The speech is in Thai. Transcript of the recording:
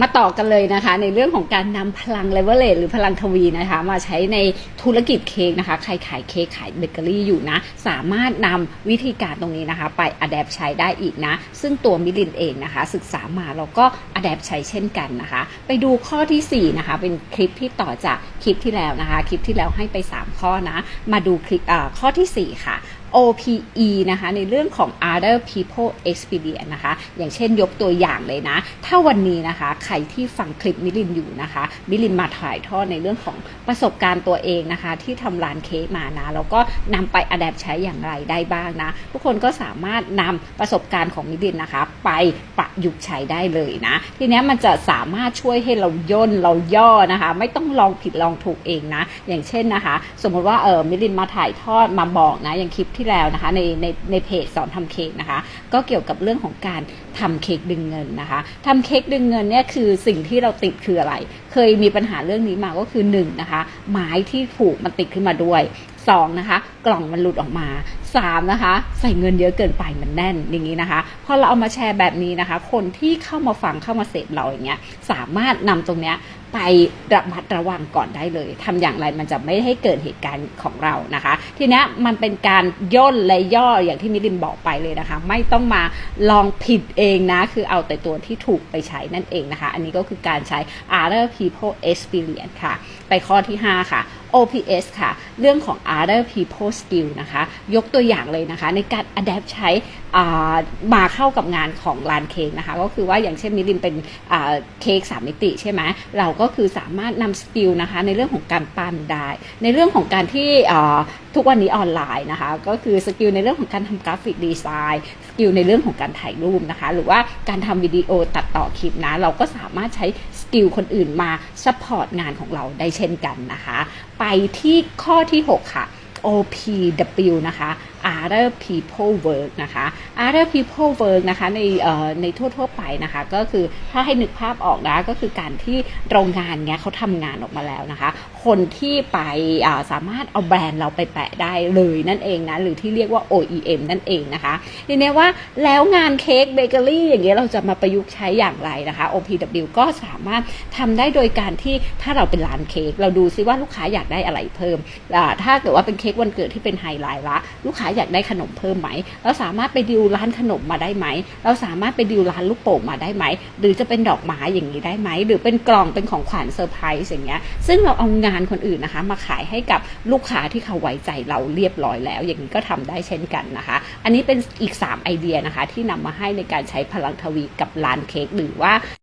มาต่อกันเลยนะคะ ในเรื่องของการนำพลังเลเวลเลหรือพลังทวีนะคะ มาใช้ในธุรกิจเค้กนะคะ ใครขายเค้กขายเบเกอรี่อยู่นะ สามารถนำวิธีการตรงนี้นะคะ ไปอัดแอปใช้ได้อีกนะ ซึ่งตัวมิลินเองนะคะ ศึกษามาแล้วก็อัดแอปใช้เช่นกันนะคะ ไปดูข้อทีสี่4 นะคะ เป็นคลิปที่ต่อจากคลิปที่แล้วนะคะ คลิปที่แล้วให้ไป 3 ข้อนะ มาดูคลิปข้อทีสี่4 ค่ะ OPE นะคะในเรื่องของ other people experience นะคะ อย่างเช่นยกตัวอย่างเลยนะ ถ้าวันนี้นะคะใครที่ฟังคลิปมิลินอยู่นะคะ มิลินมาถ่ายทอดในเรื่องของประสบการณ์ตัวเองนะคะ ที่ทำร้านเค้กมานะแล้วก็นำไปอัดแอปใช้อย่างไรได้บ้างนะ ทุกคนก็สามารถนำประสบการณ์ของมิลินนะคะ ไปประยุกต์ใช้ได้เลยนะ ทีนี้มันจะสามารถช่วยให้เราย่นเราย่อนะคะ ไม่ต้องลองผิดลองถูกเองนะ อย่างเช่นนะคะ สมมติว่าเออมิลินมาถ่ายทอดมาบอกนะอย่างคลิปที่ที่แล้วนะคะในในในเพจสอนทำเค้กนะคะ ก็เกี่ยวกับเรื่องของการทำเค้กดึงเงินนะคะทำเค้กดึงเงินเนี่ยคือสิ่งที่เราติดคืออะไร เคยมีปัญหาเรื่องนี้มาก็คือหนึ่งนะคะไม้ที่ผูกมันติดขึ้นมาด้วย สองนะคะ กล่องมันหลุดออกมาสามนะคะ ใส่เงินเยอะเกินไปมันแน่นอย่างนี้นะคะ พอเราเอามาแชร์แบบนี้นะคะ คนที่เข้ามาฟังเข้ามาเสพเราอย่างเงี้ยสามารถนำตรงเนี้ยไประมัดระวังก่อนได้เลยทำอย่างไรมันจะไม่ให้เกิดเหตุการณ์ของเรานะคะ ทีนี้มันเป็นการย่นและย่ออย่างที่มิลินบอกไปเลยนะคะ ไม่ต้องมาลองผิดเองนะ คือเอาแต่ตัวที่ถูกไปใช้นั่นเองนะคะ อันนี้ก็คือการใช้ other people experience ค่ะ ไปข้อที่ 5 ค่ะ OPS ค่ะ เรื่องของ other people skill นะคะ ยกตัวอย่างเลยนะคะ ในการ adapt ใช้มาเข้ากับงานของร้านเค้กนะคะ ก็คือว่าอย่างเช่นมิลินเป็นเค้กสามมิติใช่ไหมเราก็คือสามารถนำสกิลนะคะในเรื่องของการปั้นได้ ในเรื่องของการที่ ทุกวันนี้ออนไลน์นะคะ ก็คือสกิลในเรื่องของการทำกราฟิกดีไซน์สกิลในเรื่องของการถ่ายรูปนะคะ หรือว่าการทำวิดีโอตัดต่อคลิปนะ เราก็สามารถใช้สกิลคนอื่นมาซัพพอร์ตงานของเราได้เช่นกันนะคะ ไปที่ข้อที่ 6 ค่ะ OPW นะคะ other people work นะคะ other people work นะคะในเอ่อในทั่วๆไปนะคะ ก็คือถ้าให้นึกภาพออกนะก็คือการที่โรงงานเนี้ยเขาทำงานออกมาแล้วนะคะ คนที่ไปาสามารถเอาแบรนด์เราไปแปะได้เลยนั่นเองนะ หรือที่เรียกว่า OEM นั่นเองนะคะทีนี้ว่าแล้วงานเค้กเบเกอรี่อย่างเงี้ยเราจะมาประยุกต์ใช้อย่างไรนะคะ OPW ก็สามารถทำได้โดยการที่ถ้าเราเป็นร้านเค้กเราดูซิว่าลูกค้าอยากได้อะไรเพิ่ม ถ้าเกิดว่าเป็นเค้กวันเกิดที่เป็นไฮไลท์ละลูกค้าอยากได้ขนมเพิ่มไหมเราสามารถไปดิวร้านขนมมาได้ไหม เราสามารถไปดิวร้านลูกโป่งมาได้ไหม หรือจะเป็นดอกไม้อย่างนี้ได้ไหม หรือเป็นกล่องเป็นของขวัญเซอร์ไพรส์อย่างเงี้ย ซึ่งเราเอางานคนอื่นนะคะ มาขายให้กับลูกค้าที่เขาไว้ใจเราเรียบร้อยแล้ว อย่างนี้ก็ทำได้เช่นกันนะคะ อันนี้เป็นอีก 3 ไอเดียนะคะ ที่นำมาให้ในการใช้พลังทวีกับร้านเค้กหรือว่า